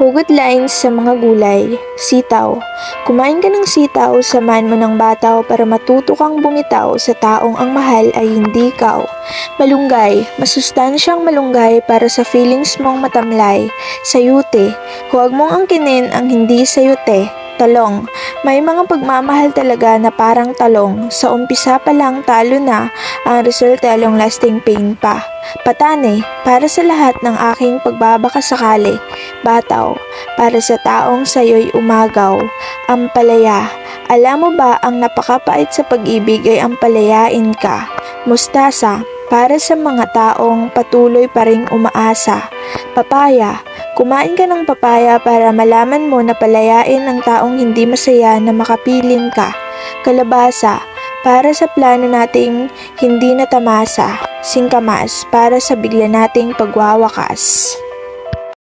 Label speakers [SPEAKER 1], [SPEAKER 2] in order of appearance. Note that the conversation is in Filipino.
[SPEAKER 1] Hugot lines sa mga gulay. Sitaw. Kumain ka ng sitaw, samahan mo ng bataw para matuto kang bumitaw sa taong ang mahal ay hindi ikaw. Malunggay. Masustansyang malunggay para sa feelings mong matamlay. Sayute. Huwag mong angkinin ang hindi sayute. Talong. May mga pagmamahal talaga na parang talong. Sa umpisa pa lang talo na, ang resulta long lasting pain pa. Patane, para sa lahat ng aking pagbabakasakali. Bataw, para sa taong sayo'y umagaw. Ampalaya, alam mo ba ang napakapait sa pag-ibig ay ampalayain ka. Mustasa, para sa mga taong patuloy pa ring umaasa. Papaya, kumain ka ng papaya para malaman mo na palayain ang taong hindi masaya na makapiling ka. Kalabasa, para sa plano nating hindi natamasa. Singkamas, para sa bigla nating pagwawakas.